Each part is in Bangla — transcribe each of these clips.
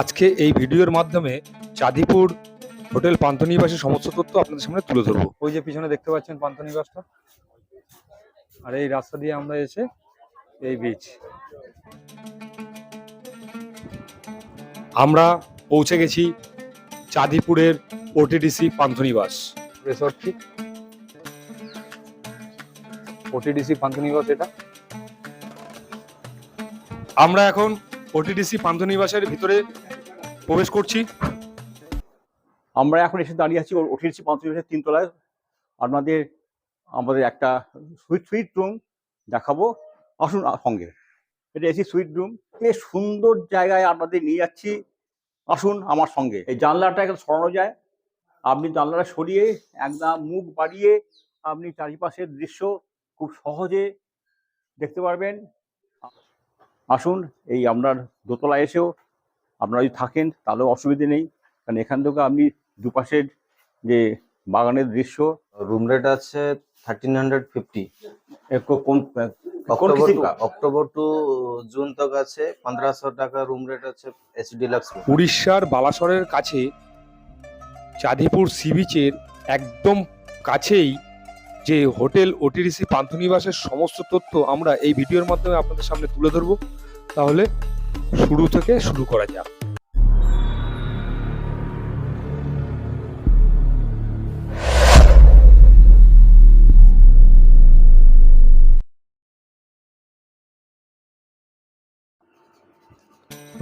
আজকে এই ভিডিওর মাধ্যমে চাঁদিপুর হোটেল পান্থনিবাসের সমস্ত তথ্য আপনাদের সামনে তুলে ধরবো। ওই যে পিছনে দেখতে পাচ্ছেন পান্থনিবাসটা। আর এই রাস্তা দিয়ে আমরা এসে এই বিচ আমরা পৌঁছে গেছি চাঁদিপুরের ওটিডিসি পান্থনিবাস। রিসর্টটি ওটিডিসি পান্থনিবাস এটা? আমরা এখন ওটিডিসি পান্থনিবাসের ভিতরে প্রবেশ করছি। আমরা এখন এসে দাঁড়িয়ে আছি ওটিসি পঞ্চমের তিনতলায়। আপনাদের, আমাদের একটা সুইট সুইট রুম দেখাবো। আসুন সঙ্গে। এটা এসি সুইট রুম এই সুন্দর জায়গায় আপনাদের নিয়ে যাচ্ছি। আসুন আমার সঙ্গে। এই জানলাটা একদম সরানো যায়। আপনি জানলাটা সরিয়ে একদম মুখ বাড়িয়ে আপনি চারিপাশের দৃশ্য খুব সহজে দেখতে পারবেন। আসুন এই আপনার দোতলা এসেও আপনারা যদি থাকেন তাহলেও অসুবিধে নেই। কারণ এখান থেকে আপনি দুপাশের যে বাগানের দৃশ্য রুম রেট আছে থার্টিন হান্ড্রেড ফিফটি কোন অক্টোবর টু জুন তক আছে পনেরোশো রুম রেট আছে এসি উড়িষ্যার বালাসরের কাছে চাঁদিপুর সি বিচের একদম কাছেই যে হোটেল ওটিডিসি পান্থনিবাসের সমস্ত তথ্য আমরা এই ভিডিওর মাধ্যমে আপনাদের সামনে তুলে ধরবো। তাহলে শুরু থেকে শুরু করা যাক।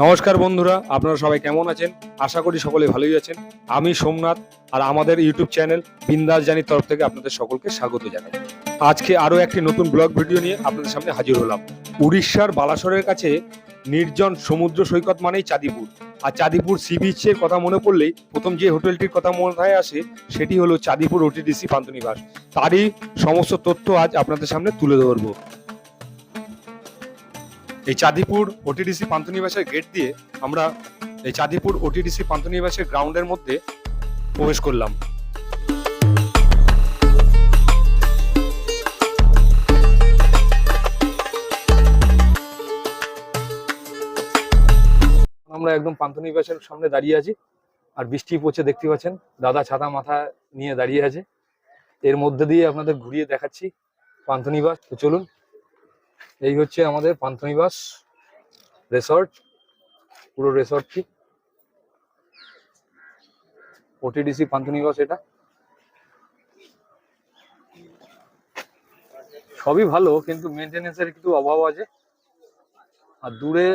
নমস্কার বন্ধুরা, আপনারা সবাই কেমন আছেন? আশা করি সকলে ভালোই আছেন। আমি সোমনাথ আর আমাদের ইউটিউব চ্যানেল বিন্দাস জানির তরফ থেকে আপনাদের সকলকে স্বাগত জানাই। আজকে আরও একটি নতুন ব্লগ ভিডিও নিয়ে আপনাদের সামনে হাজির হলাম। উড়িষ্যার বালাসরের কাছে নির্জন সমুদ্র সৈকত মানেই চাঁদিপুর। আর চাঁদিপুর সি বিচের কথা মনে পড়লেই প্রথম যে হোটেলটির কথা মাথায় আসে, সেটি হলো চাঁদিপুর ওটিডিসি পান্তনিবাস তারই সমস্ত তথ্য আজ আপনাদের সামনে তুলে ধরবো। এই চাঁদিপুর ওটিডিসি পান্তনিবাসের গেট দিয়ে আমরা এই চাঁদিপুর ওটিডিসি পান্তনিবাসের গ্রাউন্ডের মধ্যে প্রবেশ করলাম। আমরা একদম পান্তনিবাসের সামনে দাঁড়িয়ে আছি। আর বৃষ্টি পড়ছে, দেখতে পাচ্ছেন? দাদা ছাতা মাথা নিয়ে দাঁড়িয়ে আছে। এর মধ্যে দিয়ে আপনাদের ঘুরিয়ে দেখাচ্ছি পান্থনিবাস তো চলুন, এই হচ্ছে আমাদের পান্থনিবাস রিসর্ট। পুরো রিসর্টটি ওটিডিসি পান্থনিবাস এটা। সবই ভালো, কিন্তু মেনটেনেন্সের একটু অভাব আছে। আর দূরে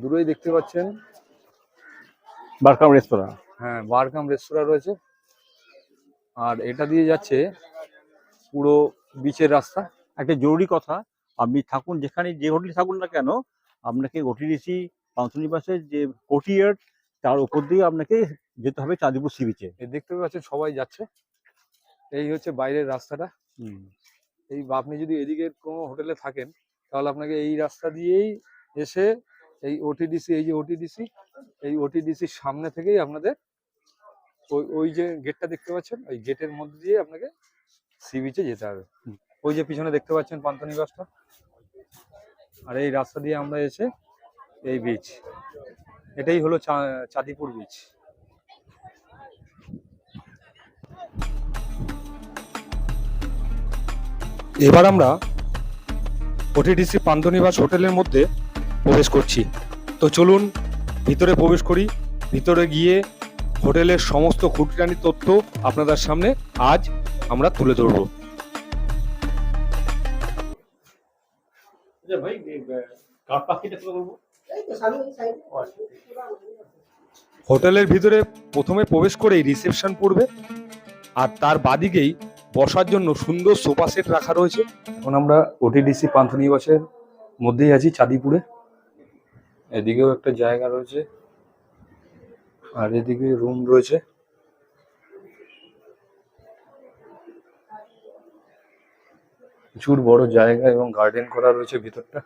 দূরেই দেখতে পাচ্ছেন। বারকাম রেস্তোরাঁ। হ্যাঁ বারকাম রেস্তোরাঁ রয়েছে। আর এটা দিয়ে যাচ্ছে পুরো বিচের রাস্তা। একটা জরুরি কথা আপনি থাকুন যেখানে যে হোটেলে থাকুন না কেন আপনাকে ওটিডিসি পান্থনিবাসের যে কোটিয়ার তার উপর দিয়ে আপনাকে যেতে হবে চাঁদিপুর সি বিচে দেখতে পাচ্ছেন সবাই যাচ্ছে। এই হচ্ছে বাইরের রাস্তাটা। এই আপনি যদি এদিকে কোনো হোটেলে থাকেন তাহলে আপনাকে এই রাস্তা দিয়েই এসে এই ওটিডিসি এই যে ওটিডিসি এই ওটিডিসির সামনে থেকেই আপনাদের ওই ওই যে গেটটা দেখতে পাচ্ছেন, ওই গেটের মধ্যে দিয়ে আপনাকে সি বিচে যেতে হবে। ওই যে পিছনে দেখতে পাচ্ছেন পান্থনিবাসটা আর এই রাস্তা দিয়ে আমরা এসে এই বিচ এটাই হলো চাঁদিপুর বিচ এবার আমরা ওটিডিসি পান্তনিবাস হোটেলের মধ্যে প্রবেশ করছি। তো চলুন ভিতরে প্রবেশ করি। ভিতরে গিয়ে হোটেলের সমস্ত খুঁটিনাটি তথ্য আপনাদের সামনে আজ আমরা তুলে ধরবো। ভাই পাখিটা করব হোটেলের ভিতরে প্রথমে প্রবেশ করেই রিসেপশন পড়বে আর তার বাদিকেই বসার জন্য সুন্দর সোফা সেট রাখা রয়েছে। এখন আমরা ওটিডিসি পান্থনিবাসের মধ্যেই আছি চাঁদিপুরে। এদিকেও একটা জায়গা রয়েছে, আর এদিকে রুম রয়েছে। প্রচুর বড় জায়গা এবং গার্ডেন করা রয়েছে ভিতরটা।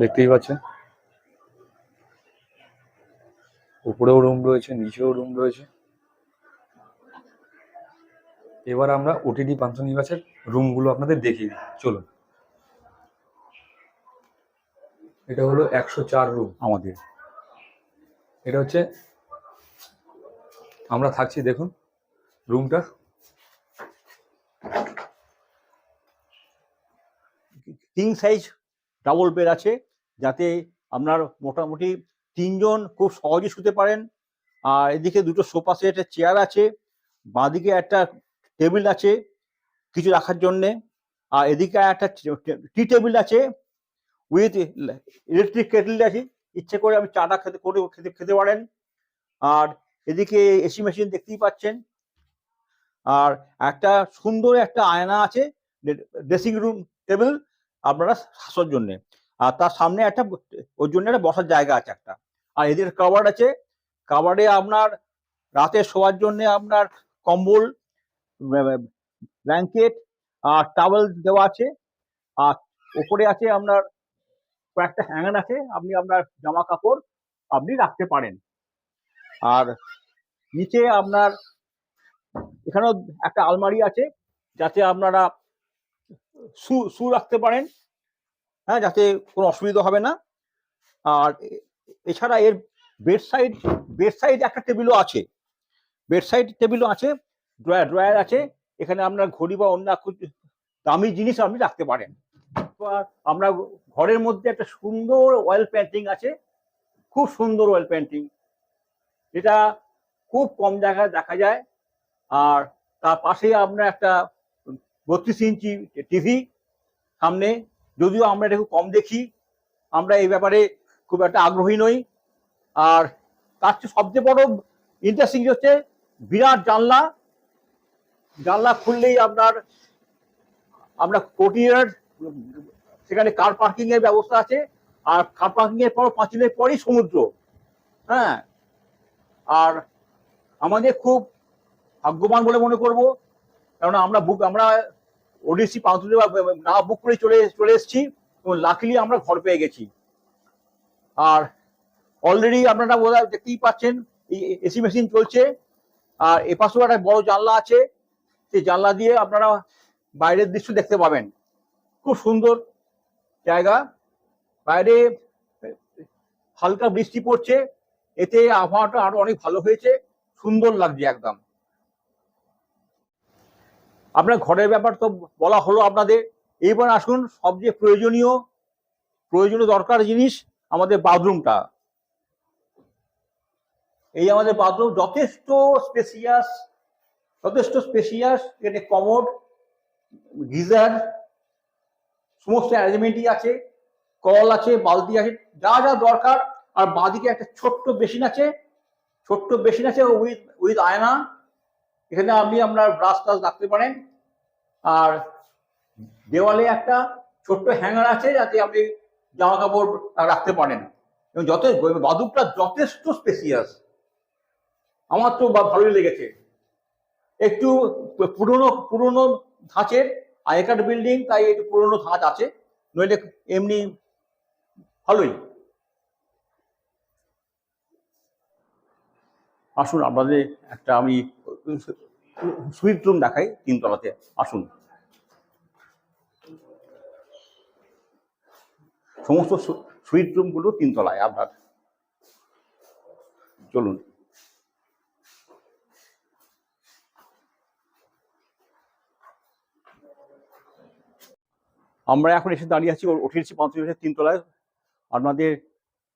দেখতেই পাচ্ছেন। উপরেও রুম রয়েছে, নিচেও রুম রয়েছে। এবার আমরা ওটিডি পান্থনিবাসের রুমগুলো আপনাদের দেখিয়ে দিই। চলুন। এটা হলো একশো চার রুম আমাদের। এটা হচ্ছে আমরা থাকছি দেখুন রুমটা কিং সাইজ ডাবল বেড আছে যাতে আপনার মোটামুটি তিনজন খুব সহজে শুতে পারেন। আর এদিকে দুটো সোফা সেটের চেয়ার আছে বাঁদিকে একটা টেবিল আছে কিছু রাখার জন্যে। আর এদিকে একটা টি টেবিল আছে উইথ ইলেকট্রিক কেটল আছে ইচ্ছে করে আমি চাটা খেতে, করে খেতে খেতে পারেন। আর এদিকে এসি মেশিন দেখতেই পাচ্ছেন। আর একটা সুন্দর একটা আয়না আছে ড্রেসিং রুম টেবিল আপনারা শাসর জন্যে। আর তার সামনে একটা, ওর জন্য একটা বসার জায়গা আছে একটা। আর এদের কাবার্ড আছে। কাবার্ডে আপনার রাতে শোয়ার জন্য আপনার কম্বল ব্ল্যাঙ্কেট আর টাওয়েল দেওয়া আছে। আর ওপরে আছে আপনার কয়েকটা হ্যাঙ্গার আছে, আপনি আপনার জামা কাপড় আপনি রাখতে পারেন। আর নিচে আপনার, এখানেও একটা আলমারি আছে, যাতে আপনারা শু শু রাখতে পারেন। হ্যাঁ যাতে কোনো অসুবিধা হবে না। আর এছাড়া এর বেড সাইড বেড সাইড একটা টেবিলও আছে। বেড সাইড টেবিলও আছে ড্রয়ার ড্রয়ার আছে। এখানে আপনার ঘড়ি বা অন্য দামি জিনিস আপনি রাখতে পারেন। আমরা ঘরের মধ্যে একটা সুন্দর অয়েল পেন্টিং আছে। খুব সুন্দর অয়েল পেন্টিং যেটা খুব কম জায়গায় দেখা যায়। আর তার পাশে আপনার একটা বত্রিশ ইঞ্চি টিভি সামনে। যদিও আমরা এটা খুব কম দেখি। আমরা এই ব্যাপারে খুব একটা আগ্রহী নই। আর তার চেয়ে সবচেয়ে বড় ইন্টারেস্টিং হচ্ছে বিরাট জানলা। জানলা খুললেই আপনার, আমরা কোটিয়ার সেখানে কার পার্কিং এর ব্যবস্থা আছে, আর কার পার্কিং এর পর পাঁচ মিনিট পরই সমুদ্র। হ্যাঁ? আর আমাদের খুব ভাগ্যবান বলে মনে করব কারণ আমরা বুক আমরা ওডিসি পাঁচলে না বুক করে চলে চলে এসেছি, এবং লাকিলি আমরা ঘর পেয়ে গেছি। আর অলরেডি আপনারা বোধহয় দেখতেই পাচ্ছেন, এই এসি মেশিন চলছে, আর এপাশেও একটা বড় জানলা আছে, সেই জানলা দিয়ে আপনারা বাইরের দৃশ্য দেখতে পাবেন। খুব সুন্দর জায়গা। বাইরে হালকা বৃষ্টি পড়ছে। এতে আবহাওয়াটা আরও অনেক ভালো হয়েছে। সুন্দর লাগছে একদম। আপনার ঘরের ব্যাপার তো বলা হলো আপনাদের। এইবার আসুন সবচেয়ে প্রয়োজনীয় প্রয়োজনীয় দরকার জিনিস আমাদের বাথরুমটা। এই আমাদের বাথরুম যথেষ্ট স্পেসিয়াস যথেষ্ট স্পেসিয়াস এখানে কমোড গিজার সমস্ত অ্যারেঞ্জমেন্টই আছে, কল আছে, বালতি আছে, যা যা দরকার। আর বাঁদিকে একটা ছোট্ট বেসিন আছে, ছোট্ট বেসিন আছে উইথ উইথ আয়না। এখানে আপনি আপনার ব্রাশ টাশ রাখতে পারেন। আর দেওয়ালে একটা ছোট্ট হ্যাঙ্গার আছে, যাতে আপনি জামা কাপড় রাখতে পারেন। এবং যত বাদুকটা যথেষ্ট স্পেসিয়াস আমার তো ভালোই লেগেছে। একটু পুরনো পুরনো ধাঁচের আগেকার বিল্ডিং তাই একটু পুরনো ধাঁচ আছে, নইলে এমনি ভালোই। আসুন, আপনাদের একটা আমি সুইট রুম দেখাই তিনতলাতে আসুন। সমস্ত সুইট রুমগুলো তিনতলায় আপনার। চলুন। আমরা এখন এসে দাঁড়িয়ে আছি উঠেছি পঞ্চল্লিশের তিনতলায় আপনাদের,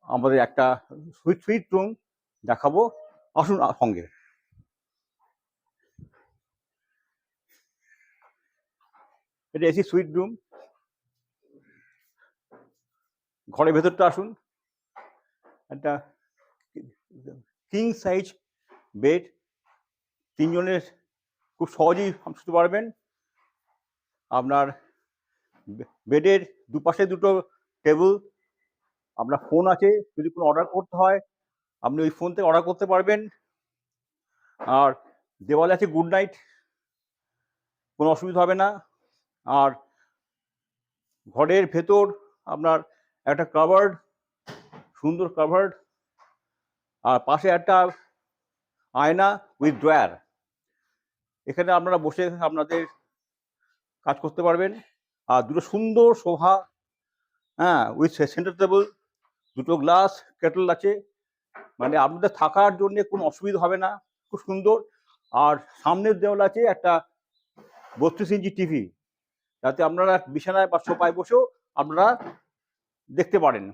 আমাদের একটা সুইট সুইট রুম দেখাবো। আসুন সঙ্গে। এটা এসি সুইট রুম ঘরের ভেতরটা আসুন। একটা কিং সাইজ বেড তিনজনের খুব সহজেই শুতে পারবেন। আপনার বেডের দুপাশে দুটো টেবিল, আপনার ফোন আছে, যদি কোনো অর্ডার করতে হয়, আপনি ওই ফোন থেকে অর্ডার করতে পারবেন। আর দেওয়ালে আছে গুড নাইট, কোনো অসুবিধা হবে না। আর ঘরের ভেতর আপনার একটা কাভার্ড, সুন্দর কাভার্ড, আর পাশে একটা আয়না উইথ ড্রয়ার। এখানে আপনারা বসে আপনাদের কাজ করতে পারবেন। আর দুটো সুন্দর শোভা হ্যাঁ উইথ সেন্টার টেবিল দুটো গ্লাস কেটল আছে। মানে আপনাদের থাকার জন্য কোনো অসুবিধা হবে না, খুব সুন্দর। আর সামনের দেওয়াল আছে একটা বত্রিশ ইঞ্চি টিভি যাতে আপনারা বিছানায় বা সোফায় বসেও আপনারা দেখতে পারেন।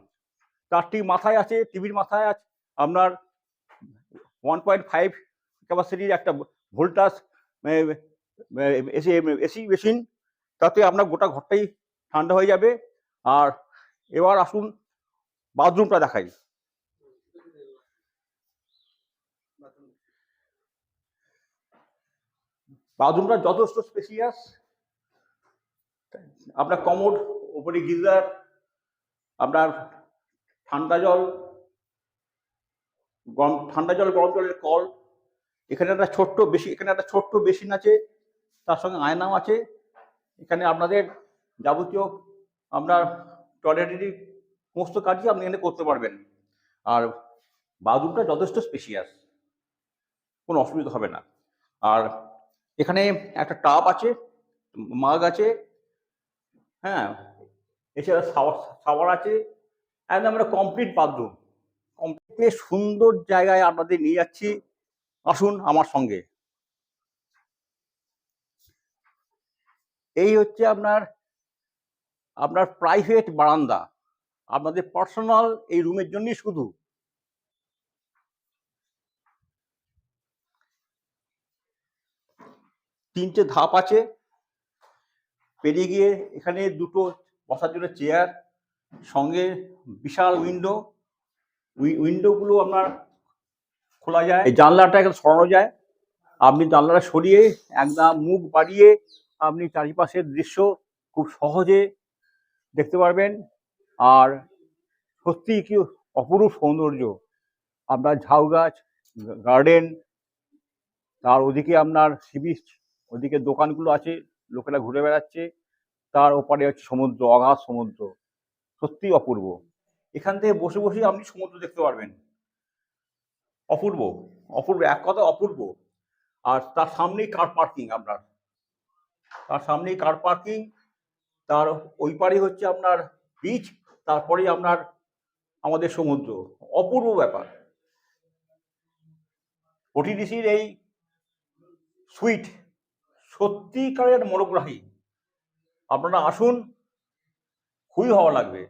তার ঠিক মাথায় আছে টিভির মাথায় আছে, আপনার ওয়ান পয়েন্ট ফাইভ ক্যাপাসিটির একটা ভোল্টাস এসি এসি মেশিন তাতে আপনার গোটা ঘরটাই ঠান্ডা হয়ে যাবে। আর এবার আসুন বাথরুমটা দেখাই। বাথরুমটা যথেষ্ট স্পেসিয়াস আপনার কমোড, ওপরে গিজার, আপনার ঠান্ডা জল গরম ঠান্ডা জল, গরম জলের কল। এখানে একটা ছোট্ট বেশি, এখানে একটা ছোট্ট বেসিন আছে, তার সঙ্গে আয়নাও আছে। এখানে আপনাদের যাবতীয় আপনার টয়লেটেরই সমস্ত কাজই আপনি এখানে করতে পারবেন। আর বাথরুমটা যথেষ্ট স্পেশিয়াস কোনো অসুবিধা হবে না। আর এখানে একটা টাব আছে মাগ আছে হ্যাঁ এছাড়া শাওয়ার আছে একদম আমরা কমপ্লিট বাথরুম কমপ্লিট সুন্দর জায়গায় আপনাদের নিয়ে যাচ্ছি। আসুন আমার সঙ্গে। এই হচ্ছে আপনার আপনার প্রাইভেট বারান্দা। আপনাদের পার্সোনাল এই রুমের জন্যই শুধু। তিনটে ধাপ আছে। পেরিয়ে গিয়ে এখানে দুটো বসার জন্য চেয়ার সঙ্গে বিশাল উইন্ডো উইন্ডোগুলো আপনার খোলা যায়। এই জানলাটা একদম সরানো যায়। আপনি জানলাটা সরিয়ে একদম মুখ বাড়িয়ে আপনি চারিপাশের দৃশ্য খুব সহজে দেখতে পারবেন। আর সত্যি কি অপরূপ সৌন্দর্য। আপনার ঝাউ গাছ, গার্ডেন, তার ওদিকে আপনার সি বিচ, ওদিকে দোকানগুলো আছে, লোকেরা ঘুরে বেড়াচ্ছে। তার ওপারে হচ্ছে সমুদ্র অগাধ সমুদ্র। সত্যি অপূর্ব। এখান থেকে বসে বসে আপনি সমুদ্র দেখতে পারবেন। অপূর্ব অপূর্ব, এক কথা অপূর্ব। আর তার সামনেই কার পার্কিং আপনার। তার সামনেই কার পার্কিং তার ওই পারে হচ্ছে আপনার বিচ তারপরে আপনার আমাদের সমুদ্র। অপূর্ব ব্যাপার। ওটিডিসির এই সুইট সত্যিকারের মনোগ্রাহী আপনারা আসুন, খুবই ভালো লাগবে।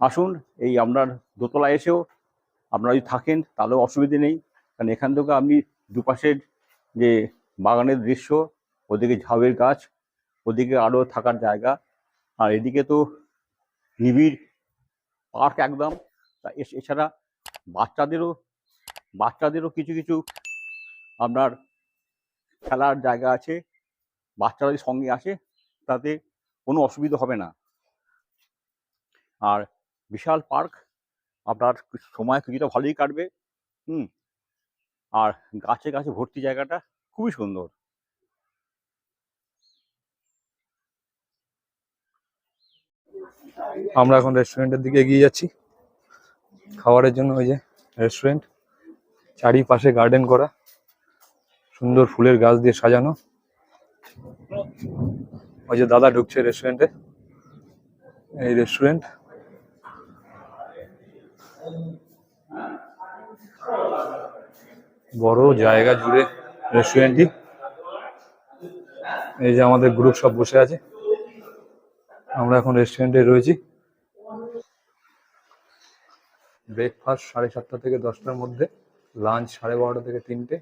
আসুন, এই আপনার দোতলা এসেও আপনারা যদি থাকেন, তাহলেও অসুবিধে নেই। কারণ এখান থেকে আপনি দুপাশের যে বাগানের দৃশ্য, ওদিকে ঝাউয়ের গাছ, ওদিকে আরও থাকার জায়গা, আর এদিকে তো নিবিড় পার্ক একদম। তা এছ- এছাড়া বাচ্চাদেরও বাচ্চাদেরও কিছু কিছু আপনার খেলার জায়গা আছে বাচ্চারা যদি সঙ্গে আসে তাতে কোনো অসুবিধা হবে না। আর বিশাল পার্ক, আপনার সময় কিছুটা ভালোই কাটবে, হুম। আর গাছে গাছে ভর্তি জায়গাটা খুবই সুন্দর। আমরা এখন রেস্টুরেন্টের দিকে এগিয়ে যাচ্ছি। খাবারের জন্য ওই যে রেস্টুরেন্ট চারিপাশে গার্ডেন করা, সুন্দর ফুলের গাছ দিয়ে সাজানো। ওই যে দাদা ঢুকছে রেস্টুরেন্টে এই রেস্টুরেন্ট বড় জায়গা জুড়ে রেস্টুরেন্টটি। এই যে আমাদের গ্রুপ সব বসে আছে। আমরা এখন রেস্টুরেন্টে রয়েছি। ব্রেকফাস্ট সাড়ে সাতটা থেকে দশটার মধ্যে, লাঞ্চ সাড়ে বারোটা থেকে তিনটে,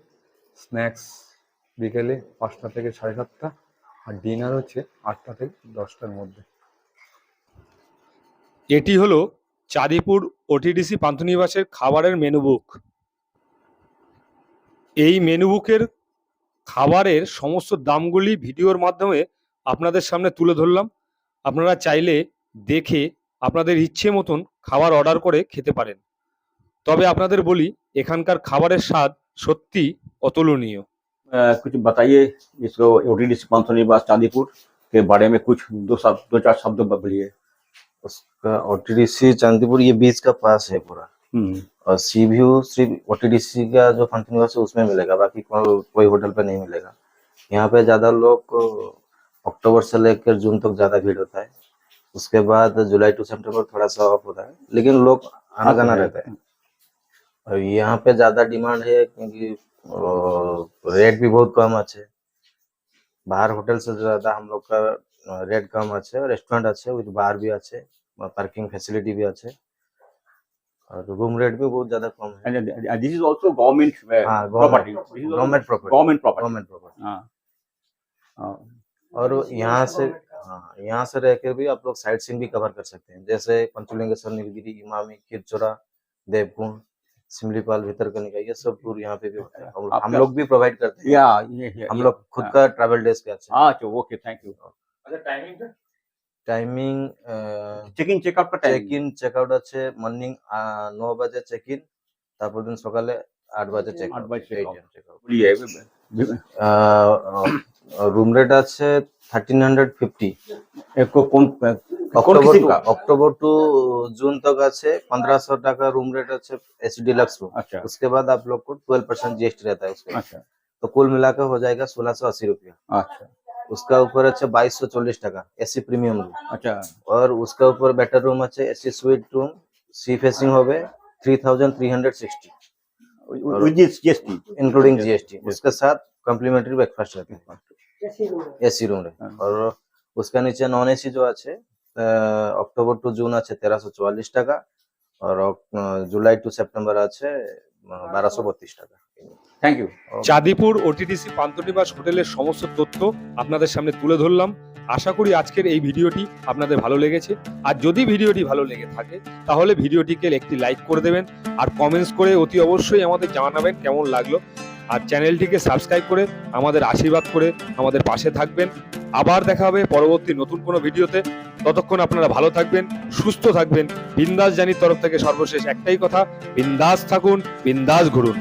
স্ন্যাক্স বিকেলে পাঁচটা থেকে সাড়ে সাতটা, আর ডিনার হচ্ছে আটটা থেকে দশটার মধ্যে। এটি হলো চাঁদিপুর ওটিডিসি পান্থনিবাসের খাবারের মেনু বুক। এই মেনু বুকের খাবারের সমস্ত দামগুলি ভিডিওর মাধ্যমে আপনাদের সামনে তুলে ধরলাম আপনারা চাইলে দেখে আপনাদের ইচ্ছে মতন খাবার অর্ডার করে খেতে পারেন তবে আপনাদের বলি এখানকার খাবারের স্বাদ সত্যি অতুলনীয় अ, कुछ बताइए इसको ओटीडीसी पांथनी बास चांदीपुर के बारे में कुछ दो शब्द दो चार शब्द बोलिए उसका ओटीडीसी चांदीपुर ये बीच का पास है पूरा हम्म, और सी व्यू सिर्फ़ ओटीडीसी का जो फ़ंक्शन है उसमें मिलेगा बाकी को, कोई होटल पे नहीं मिलेगा। यहाँ पे ज़्यादा लोग अक्टूबर से लेकर जून तक ज़्यादा भीड़ होता है। उसके बाद जुलाई टू सितंबर थोड़ा सा ऑफ़ होता है लेकिन लोग आना जाना रहता है। और यहाँ पे ज़्यादा डिमांड है क्योंकि रेट भी बहुत कम अच्छे। बाहर होटल से ज़्यादा हम लोग का रेट कम अच्छे रेस्टोरेंट अच्छे विद बार भी अच्छे पार्किंग फैसिलिटी भी अच्छे। रूम रेट भी बहुत ज़्यादा कम है। And this is also government property government property government property government property और यहाँ से हाँ यहाँ से रहकर भी आप लोग साइट सीन भी कवर कर सकते हैं। जैसे पंचलिंगेश्वर नीलगिरी इमामी किरचोरा देवकुंड सिमलीपाल भीतर का ये सब टूर यहाँ पे भी होता है। हम, हम लोग भी प्रोवाइड करते हैं। या, या, या, हम लोग खुद का ट्रैवल डेस्क अच्छा ओके थैंक यू अगर timing Timing check in check out টা চেক ইন চেক আউট আছে মর্নিং ন বাজে চেক ইন তারপর দিন সকালে আট বাজে চেক আট বাজে check out. আউট বলিয়ে রুম রেট আছে থার্টিন হান্ড্রেড ফিফটি কোন কোন अक्टूबर किस्म टू का अक्टूबर टू जून तक আছে पंद्रह सौ टका रूम रेट আছে एसी डिलक्स रूम अच्छा उसके बाद आप लोग को ट्वेल्व परसेंट जीएसटी रहता है उसके अच्छा तो कुल मिलाकर हो जाएगा सोलह सौ अस्सी रुपया अच्छा उसका ऊपर আছে বাইশ सौ चौलीस टका एसी प्रीमियम रूम अच्छा और उसका ऊपर बेटर रूम আছে AC suite room sea facing হবে three thousand three hundred sixty with this GST including Yes, GST yes. उसके साथ कॉम्प्लीमेंट्री ब्रेकफास्ट रहता है এসি রুম রে हाँ। और उसका नीचे नॉन एसी जो আছে অক্টোবর টু জুন আছে তেরোশো চুয়াল্লিশ টাকা আর অক- জুলাই টু সেপ্টেম্বর আছে বারোশো বত্রিশ টাকা। Thank you Chandipur OTTC Panthanivas হোটেলের সমস্ত তথ্য আপনাদের সামনে তুলে ধরলাম। আশা করি আজকের এই ভিডিওটি আপনাদের ভালো লেগেছে। আর যদি ভিডিওটি ভালো লেগে থাকে তাহলে ভিডিওটিকে একটি লাইক করে দেবেন। আর কমেন্টস করে অতি অবশ্যই আমাদের জানাবেন কেমন লাগল। আর চ্যানেলটিকে সাবস্ক্রাইব করে আমাদের আশীর্বাদ করে আমাদের পাশে থাকবেন। আবার দেখা হবে পরবর্তী নতুন কোনো ভিডিওতে। ততক্ষণ আপনারা ভালো থাকবেন, সুস্থ থাকবেন। বিন্দাস জানির তরফ থেকে সর্বশেষ একটাই কথা, বিন্দাস থাকুন, বিন্দাস ঘুরুন।